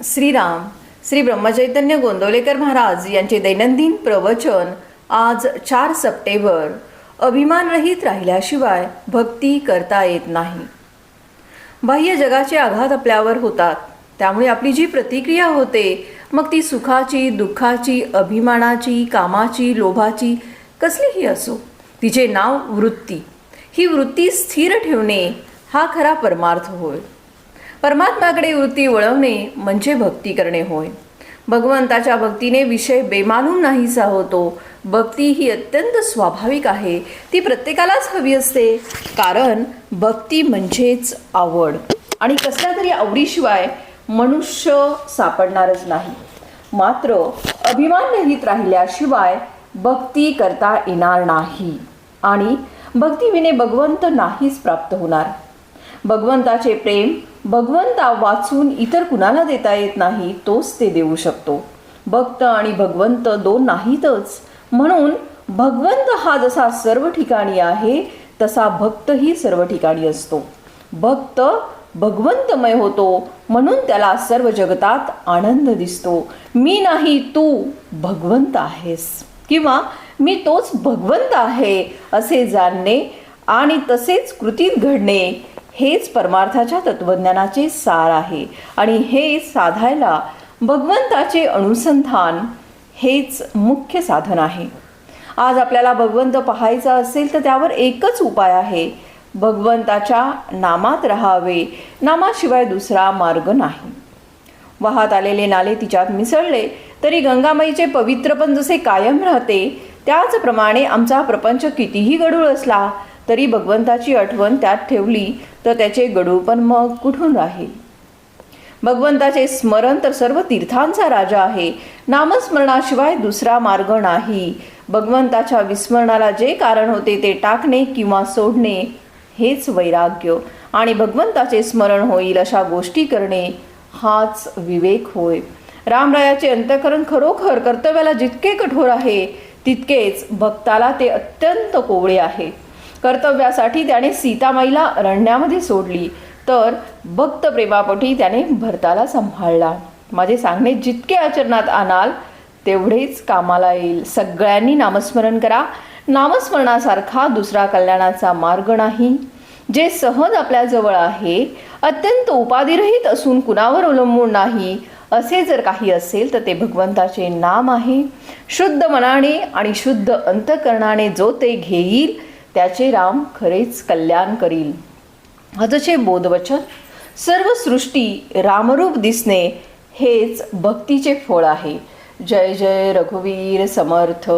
श्रीराम श्री ब्रह्मचैतन्य गोंदवलेकर महाराज यांचे दैनंदिन प्रवचन आज चार सप्टेंबर अभिमानरहित राहिल्याशिवाय भक्ती करता येत नाही. बाह्य जगाचे आघात आपल्यावर होतात. त्यामुळे आपली जी प्रतिक्रिया होते मग ती सुखाची दुःखाची अभिमानाची कामाची लोभाची कसलीही असो तिचे नाव वृत्ती. ही वृत्ती स्थिर ठेवणे हा खरा परमार्थ होय. परमात्माकडे वृत्ती वळवणे म्हणजे भक्ती करणे होय. भगवंताच्या भक्तीने विषय बेमानून नाहीसा होतो. भक्ती ही अत्यंत स्वाभाविक आहे. ती प्रत्येकालाच हवी असते. कारण भक्ती म्हणजेच आवड. आणि कसल्या तरी आवडीशिवाय मनुष्य सापडणारच नाही. मात्र अभिमान अभिमानरहित राहिल्याशिवाय भक्ती करता येणार नाही. आणि भक्तीविने भगवंत नाहीच प्राप्त होणार. भगवंताचे प्रेम भगवंता वाचून इतर कुणाला देता येत नाही तोच ते देऊ शकतो. भक्त आणि भगवंत दोन नाहीतच. म्हणून भगवंत हा जसा सर्व ठिकाणी आहे तसा भक्तही सर्व ठिकाणी असतो. भक्त भगवंतमय होतो म्हणून त्याला सर्व जगतात आनंद दिसतो. मी नाही तू भगवंत आहेस. किंवा मी तोच भगवंत आहे असे जाणणे आणि तसेच कृतीत घडणे हेच परमार्थाच्या तत्वज्ञानाचे सार आहे. आणि हे साधायला भगवंताचे अनुसंधान हेच मुख्य साधन आहे. आज आपल्याला भगवंत पाहायचा असेल तर त्यावर एकच उपाय आहे. भगवंताच्या नामात राहावे. नामाशिवाय दुसरा मार्ग नाही. वाहत आलेले नाले तिच्यात मिसळले तरी गंगामाईचे पवित्रपण जसे कायम राहते त्याचप्रमाणे आमचा प्रपंच कितीही गडूळ असला तरी भगवंताची आठवण त्यात ठेवली तर त्याचे गडूळपण मग कुठून राहील? भगवंताचे स्मरण तर सर्व तीर्थांचा राजा आहे. नामस्मरणाशिवाय दुसरा मार्ग नाही. भगवंताच्या विस्मरणाला जे कारण होते ते टाकणे किंवा सोडणे हेच वैराग्य. आणि भगवंताचे स्मरण होईल अशा गोष्टी करणे हाच विवेक होय. रामरायाचे अंतकरण खरोखर कर्तव्याला जितके कठोर आहे तितकेच भक्ताला ते अत्यंत कोवळे आहे. कर्तव्यासाठी त्याने सीतामाईला अरण्यामध्ये सोडली. तर भक्त प्रेमापोटी त्याने भरताला सांभाळला. माझे सांगणे जितके आचरणात आणाल तेवढेच कामाला येईल. सगळ्यांनी नामस्मरण करा. नामस्मरणासारखा दुसरा कल्याणाचा मार्ग नाही. जे सहज आपल्याजवळ आहे अत्यंत उपाधिरहित असून कुणावर अवलंबून नाही असे जर काही असेल तर ते भगवंताचे नाम आहे. शुद्ध मनाने आणि शुद्ध अंतकरणाने जो ते घेईल त्याचे राम खरेच कल्याण करील. आजचे बोधवचन सर्व सृष्टी रामरूप दिसणे हेच भक्तीचे फळ आहे. जय जय रघुवीर समर्थ.